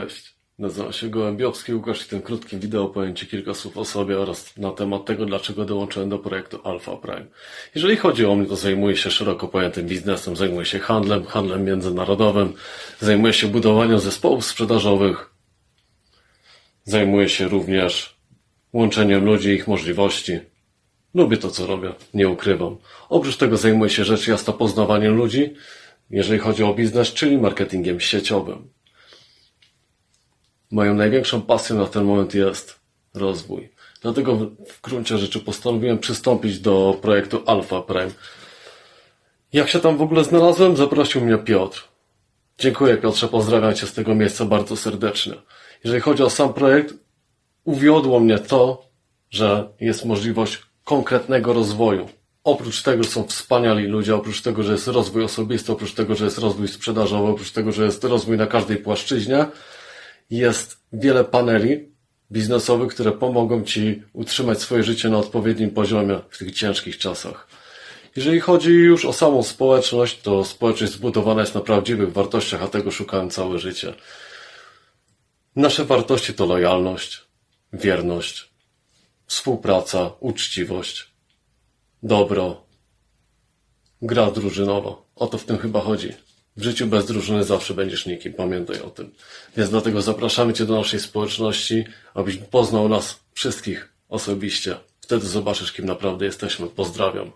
Cześć, nazywam się Gołębiowski Łukasz i w tym krótkim wideo powiem Ci kilka słów o sobie oraz na temat tego, dlaczego dołączyłem do projektu Alpha Prime. Jeżeli chodzi o mnie, to zajmuję się szeroko pojętym biznesem, zajmuję się handlem, handlem międzynarodowym, zajmuję się budowaniem zespołów sprzedażowych, zajmuję się również łączeniem ludzi i ich możliwości. Lubię to, co robię, nie ukrywam. Oprócz tego zajmuję się rzecz jasna poznawaniem ludzi, jeżeli chodzi o biznes, czyli marketingiem sieciowym. Moją największą pasją na ten moment jest rozwój. Dlatego w- gruncie rzeczy postanowiłem przystąpić do projektu Alpha Prime. Jak się tam w ogóle znalazłem? Zaprosił mnie Piotr. Dziękuję Piotrze, pozdrawiam Cię z tego miejsca bardzo serdecznie. Jeżeli chodzi o sam projekt, uwiodło mnie to, że jest możliwość konkretnego rozwoju. Oprócz tego, że są wspaniali ludzie, oprócz tego, że jest rozwój osobisty, oprócz tego, że jest rozwój sprzedażowy, oprócz tego, że jest rozwój na każdej płaszczyźnie, jest wiele paneli biznesowych, które pomogą Ci utrzymać swoje życie na odpowiednim poziomie w tych ciężkich czasach. Jeżeli chodzi już o samą społeczność, to społeczność zbudowana jest na prawdziwych wartościach, a tego szukałem całe życie. Nasze wartości to lojalność, wierność, współpraca, uczciwość, dobro, gra drużynowa. O to w tym chyba chodzi. W życiu bez drużyny zawsze będziesz nikim, pamiętaj o tym. Więc dlatego zapraszamy Cię do naszej społeczności, abyś poznał nas wszystkich osobiście. Wtedy zobaczysz, kim naprawdę jesteśmy. Pozdrawiam.